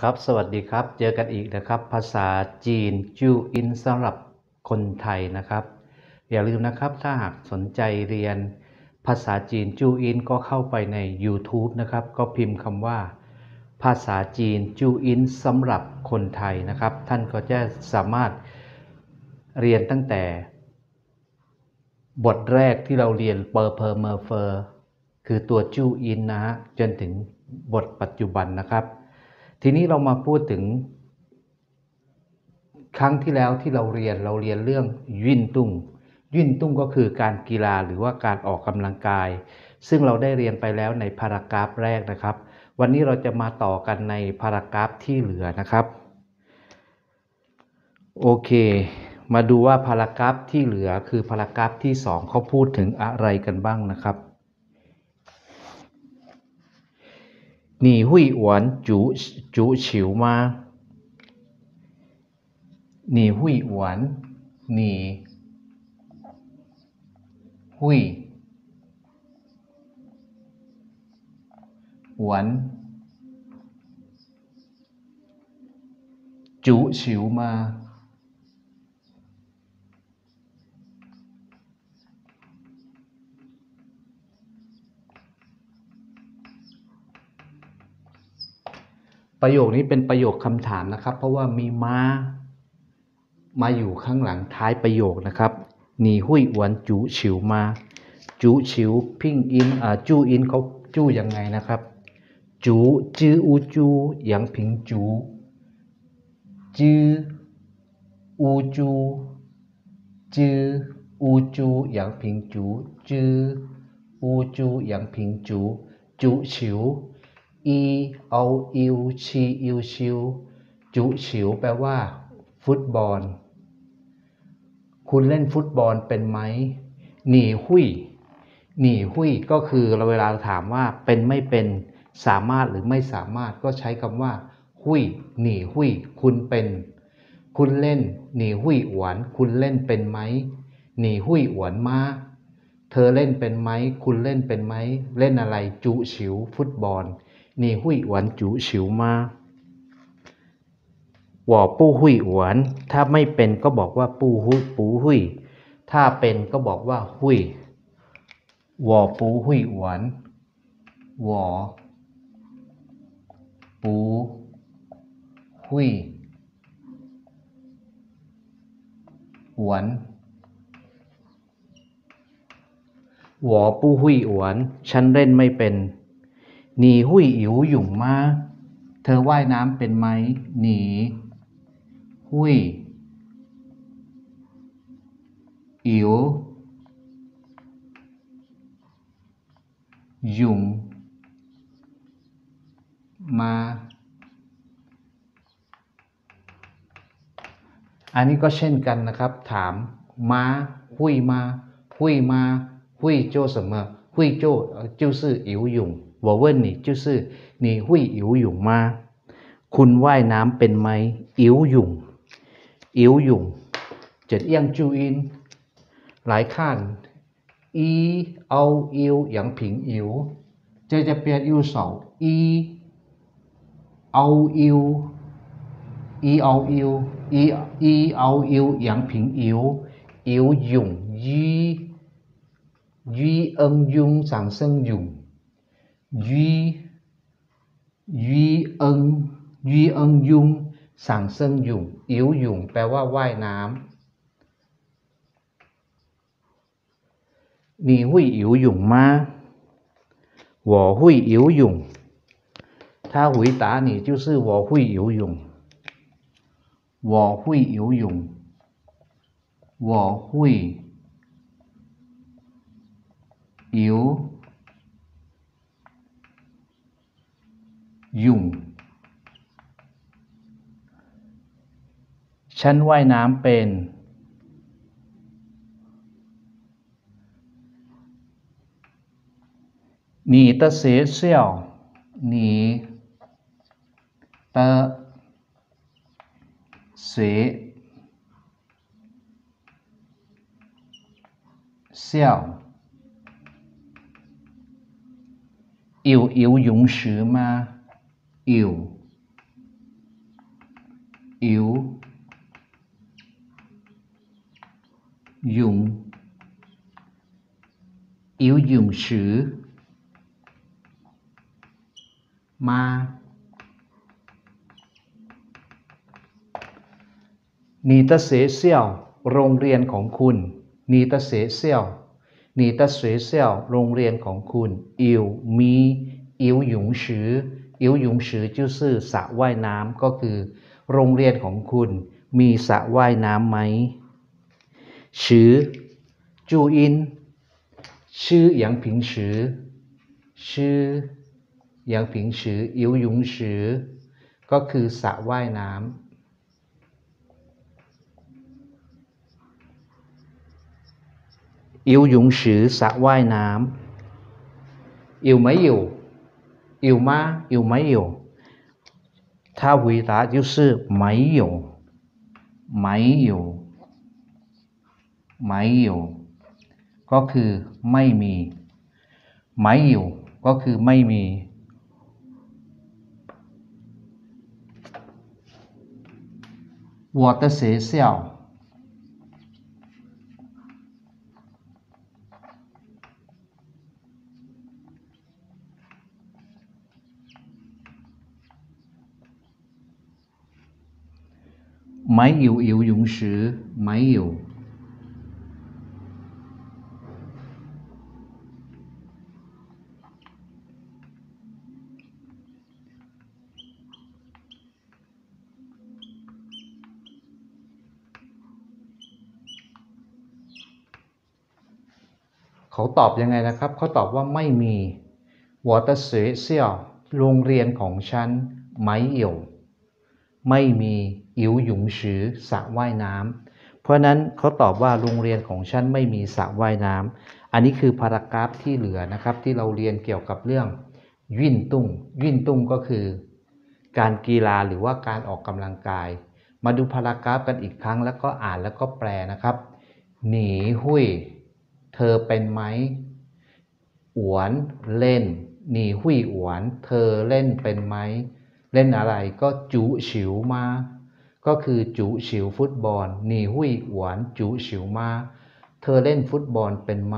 ครับสวัสดีครับ เจอกันอีกนะครับ ภาษาจีนจูอินสำหรับคนไทยนะครับ อย่าลืมนะครับถ้าหากสนใจเรียนภาษาจีนจูอินก็เข้าไปใน YouTube นะครับ ก็พิมพ์คำว่า ภาษาจีนจูอินสำหรับคนไทยนะครับ ท่านก็จะสามารถเรียนตั้งแต่ บทแรกที่เราเรียนเปอร์เพอร์เมอร์เฟอร์คือตัวจูอินนะฮะจนถึงบทปัจจุบันนะครับ ทีนี้เรามาพูดถึง ครั้งที่แล้วที่เราเรียนเราเรียนเรื่องยินตุ้งยินตุ้งก็คือการกีฬาหรือว่าการออกกำลังกาย ซึ่งเราได้เรียนไปแล้วในพารากราฟแรกนะครับ วันนี้เราจะมาต่อกันในพารากราฟที่เหลือนะครับ โอเค มาดูว่าพารากราฟที่เหลือคือพารากราฟที่สองเขาพูดถึงอะไรกันบ้างนะครับ 你会玩足足球吗？你会玩？你会玩足球吗？ ประโยคนี้เป็นประโยคคำถามนะครับ เพราะว่ามีม้า มาอยู่ข้างหลังท้ายประโยคนะครับหนีหุยหวนจูฉิวมา จูฉิวพิงอินอ่าจูอินเขาจูยังไงนะครับ จูจืออูจูหยางพิงจูจืออูจูจืออูจูหยางพิงจูจืออูจูหยางพิงจูจูฉิว อีเอาอิวชีอิวชิว จุฉิวแปลว่า ฟุตบอล คุณเล่นฟุตบอลเป็นไหมหนีหุยหนีหุยก็คือเราเวลาถามว่าเป็นไม่เป็นสามารถหรือไม่สามารถก็ใช้คำว่า หุยหนีหุยคุณเป็น คุณเล่นหนีหุยหวน คุณเล่นเป็นไหมหนีหุยหวนมาเธอเล่นเป็นไหม คุณเล่นเป็นไหม เล่นอะไรจุฉิวฟุตบอล 你会玩足球吗我不会玩ถ้าไม่เป็นก็บอกว่าปูหุยปูหุยถ้าเป็นก็บอกว่าหุย我不会玩我不会玩我不会玩ฉันเล่นไม่เป็น หนีหุยอิ๋วหยุ่งมา เธอว่ายน้ำเป็นไหม หนีหุยอิ๋วหยุ่งมา อันนี้ก็เช่นกันนะครับ ถามมาหุยมาหุยมาหุยโจ什么会做呃就是游泳 我问你就是你会游泳吗คุณว่ายน้ำเป็นไหมอิ๋วหยุ่งอิ๋วหยุ่งจะเอียงจูอิน หลายขั้นอีเอาอิวอย่างผิงอิ๋วจะจะเปลี่ยนอิวสองอีเอาอิวอีเอาอิวอีอีเอาอิวอย่างผิงอิ๋วอิ๋วหยุ่งยียีเอิงยุงสังเซิงหยุ่ง ยียีเอิงยีเอิงยุงสั่งเซิงหยุ่งอิ๋วหยุ่งแปลว่าว่ายน้ำ你会游泳吗我会游泳他回答你就是我会游泳我会游泳我会游 ยุ่ง ฉันว่ายน้ำเป็น 你的学校，你的学校有游泳池吗？ อิวอิวยุงอิวยุงสือมานีตเสเซียวโรงเรียนของคุณนีตเสเซียวนีตเสเซียวโรงเรียนของคุณอิวมีอิวยุงสือ อิวหยงชือจื้อซื่อสระว่ายน้ำก็คือ โรงเรียนของคุณมีสระว่ายน้ำไหมชือจูอินชื่อหยางผิงชือชื่อหยางผิงชืออิวหยงชือก็คือสระว่ายน้ำอิวหยงฉือสะว่ายน้ำอิวไมอยู่ 有吗有没有他回答就是没有没有没有ก็คือไม่มีไม่อยู่ก็คือไม่มี我的学校 没有游泳池，没有。เขาตอบยังไงนะครับ เขาตอบว่าไม่มี我的学校โรงเรียนของฉัน没有 ไม่มีอิ๋วหยุงชือสระว่ายน้ำเพราะนั้นเขาตอบว่าโรงเรียนของฉันไม่มีสระว่ายน้ำอันนี้คือพารากราฟที่เหลือนะครับที่เราเรียนเกี่ยวกับเรื่องวิ่นตุ้งวิ่นตุ้งก็คือ การกีฬาหรือว่าการออกกำลังกาย มาดูพารากราฟกันอีกครั้ง แล้วก็อ่านแล้วก็แปลนะครับ หนีหุยเธอเป็นไหมอวนเล่น หนีหุยอวน เธอเล่นเป็นไหม เล่นอะไรก็จูฉิวมา ก็คือจูฉิวฟุตบอลหนีหุยหวานจูฉิวมา เธอเล่นฟุตบอลเป็นไหม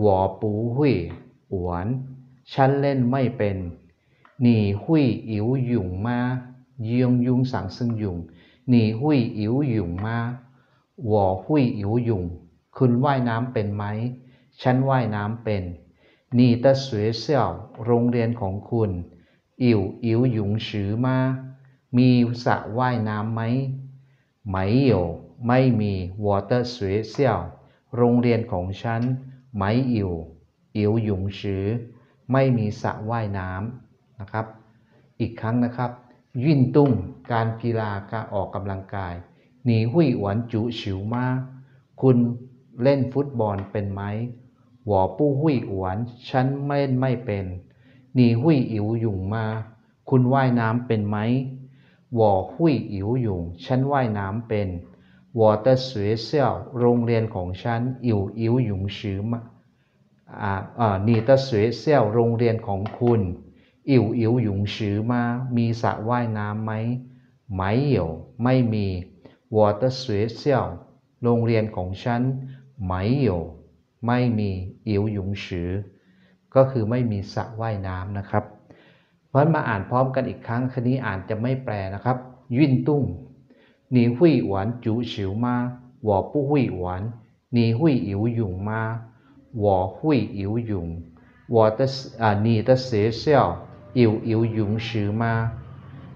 หวอปูหุยหวานฉันเล่นไม่เป็นหนีหุยอิ๋วหยุงมาเยียงยุงสังซึ่งยุงหนีหุยอิ๋วหยุงมาหวอหุยอิ๋วหยุงคุณว่ายน้ำเป็นไหม ฉันว่ายน้ำเป็นหนีตะสวยเสี่ยว โรงเรียนของคุณ อิ่วอิ๋วหยุงฉือมา มีสระว่ายน้ำไหมไหมเอี่ยวไม่มี water ร์สวยเซี่โรงเรียนของฉันไหมอิ๋วอิ๋วหยุงฉือไม่มีสระว่ายน้ำนะครับ อีกครั้งนะครับ ยิ่นตุ้งการกีฬาการออกกำลังกายหนีหุยหวนจูฉิวมาคุณเล่นฟุตบอลเป็นไหมหวอปู้หุยหวนฉันเล่นไม่เป็น หนีหุยอิ๋วหยุงมา คุณว่ายน้ำเป็นไหมวอหุยอิ๋วหยุงฉันว่ายน้ำเป็นวอเตอร์สวยเซียวโรงเรียนของฉันอิ๋วอิ๋วหยุงชื่อมาอ่าอ่าหนีเตอร์สเซียวโรงเรียนของคุณอิ๋วอิ๋วหยุงชือมา มีสระว่ายน้ำไหมไม่เหี่ยไม่มีวอเตอร์สวยเซียวโรงเรียนของฉันไม่เหี่ยไม่มีอิ๋วหยุงชือ ก็คือไม่มีสระว่ายน้ำนะครับ เพราะมาอ่านพร้อมกันอีกครั้ง คันนี้อ่านจะไม่แปลนะครับยิ่นตุ้ง你会玩足球吗我不会玩你会游泳吗我会游泳我的啊你的学校有游泳池吗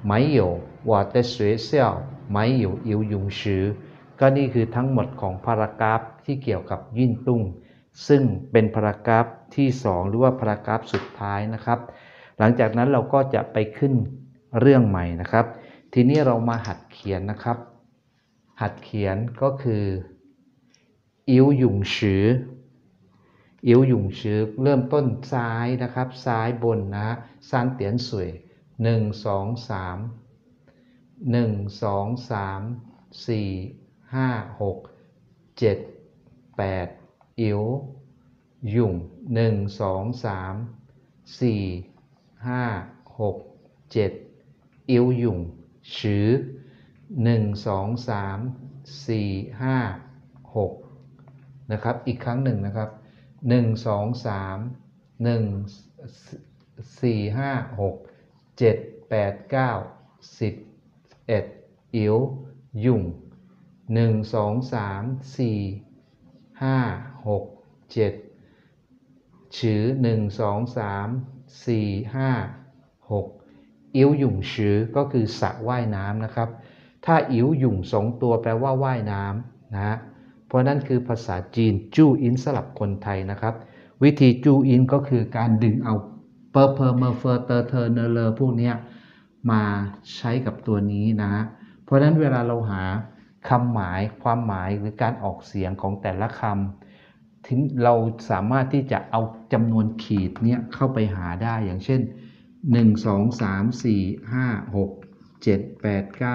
没有我的学校没有游泳池ก็นี่คือทั้งหมดของพารากราฟที่เกี่ยวกับยิ่นตุ้ง ซึ่งเป็นพารากราฟที่ 2 หรือว่าพารากราฟสุดท้ายนะครับ หลังจากนั้นเราก็จะไปขึ้นเรื่องใหม่นะครับ ทีนี้เรามาหัดเขียนนะครับ หัดเขียนก็คืออิ๋วหยุ่งชืออิ๋วหยุ่งชือเริ่มต้นซ้ายนะครับ ซ้ายบนนะซานเตียนสวยหนึ่งสองสามหนึ่งสองสามสี่ห้าหกเจ็ดแปด อิ๋วหยุ่งหนึ่งสองสามสี่ห้าหกเจ็ดอิ๋วหยุ่งชือหนึ่งสองสามสี่ห้าหกนะครับอีกครั้งหนึ่งนะครับหนึ่งสองสามหนึ่งสี่ห้าหกเจ็ดแปดเก้าสิบเอ็ดอิ๋วยุ่งหนึ่งสองสามสี่ ห้าหกเจ็ดฉือหนึ่งสองสามสี่ห้าหกอิ๋วหยุ่งฉือก็คือสระว่ายน้ำนะครับ ถ้าอิ๋วหยุ่งสองตัวแปลว่าว่ายน้ำนะฮะเพราะนั่นคือภาษาจีนจู้อินสลับคนไทยนะครับ วิธีจู้อินก็คือการดึงเอาเปอร์เพอร์เมอร์เฟอร์เตอร์เทอร์เนเลอร์พวกนี้มาใช้กับตัวนี้นะ เพราะนั้นเวลาเราหา คำหมายความหมายหรือการออกเสียงของแต่ละคำถึงเราสามารถที่จะเอาจำนวนขีดเนี้ยเข้าไปหาได้อย่างเช่น 1 2 3 4 5 6 7 8 9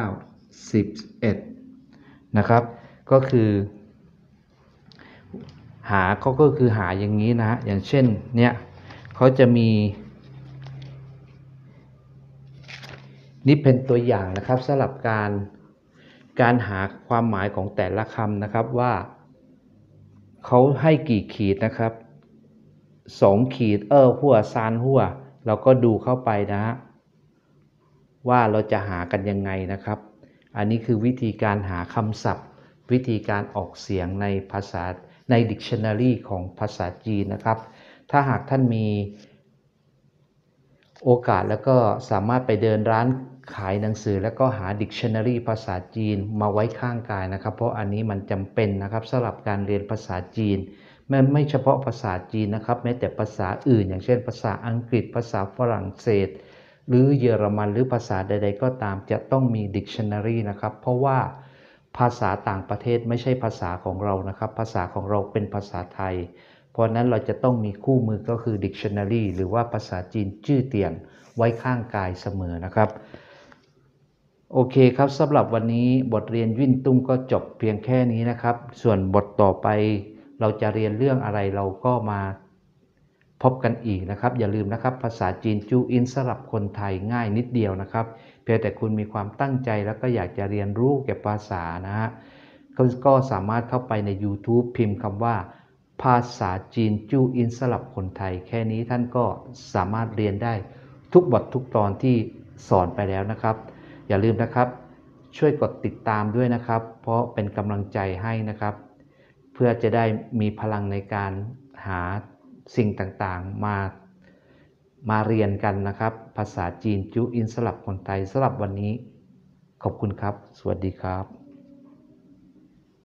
11 นะครับ ก็คือ หาเขาก็คือหาอย่างนี้นะอย่างเช่นเนี่ยเขาจะมีนี่เป็นตัวอย่างนะครับสำหรับการ การหาความหมายของแต่ละคำนะครับว่าเขาให้กี่ขีดนะครับสองขีดเออหัวซานหัวเราก็ดูเข้าไปนะว่าเราจะหากันยังไงนะครับ อันนี้คือวิธีการหาคำศัพท์ วิธีการออกเสียงในภาษาใน dictionary ของภาษาจีนนะครับ ถ้าหากท่านมีโอกาสแล้วก็สามารถไปเดินร้าน ขายหนังสือแล้วก็หา dictionary ภาษาจีนมาไว้ข้างกายนะครับ เพราะอันนี้มันจำเป็นนะครับสำหรับการเรียนภาษาจีนไม่ไม่เฉพาะภาษาจีนนะครับ แม้แต่ภาษาอื่น อย่างเช่น ภาษาอังกฤษ ภาษาฝรั่งเศส หรือเยอรมันหรือภาษาใด ๆ ก็ตามจะต้องมี dictionary นะครับ เพราะว่าภาษาต่างประเทศไม่ใช่ภาษาของเรานะครับ ภาษาของเราเป็นภาษาไทย เพราะนั้นเราจะต้องมีคู่มือก็คือ dictionary หรือว่าภาษาจีนจื้อเตียนไว้ข้างกายเสมอนะครับ โอเคครับสำหรับวันนี้บทเรียนวิ่นตุ้งก็จบเพียงแค่นี้นะครับ ส่วนบทต่อไปเราจะเรียนเรื่องอะไรเราก็มาพบกันอีกนะครับ อย่าลืมนะครับ ภาษาจีนจูอินสำหรับคนไทยง่ายนิดเดียวนะครับ เพียงแต่คุณมีความตั้งใจแล้วก็อยากจะเรียนรู้เกี่ยวกับภาษานะฮะก็สามารถเข้าไปใน YouTube พิมพ์คำว่า ภาษาจีนจูอินสลับคนไทย แค่นี้ท่านก็สามารถเรียนได้ทุกบททุกตอนที่สอนไปแล้วนะครับ อย่าลืมนะครับ ช่วยกดติดตามด้วยนะครับ เพราะเป็นกำลังใจให้นะครับ เพื่อจะได้มีพลังในการหาสิ่งต่างๆ มามาเรียนกันนะครับ ภาษาจีนจูอินสลับคนไทยสลับวันนี้ ขอบคุณครับ สวัสดีครับ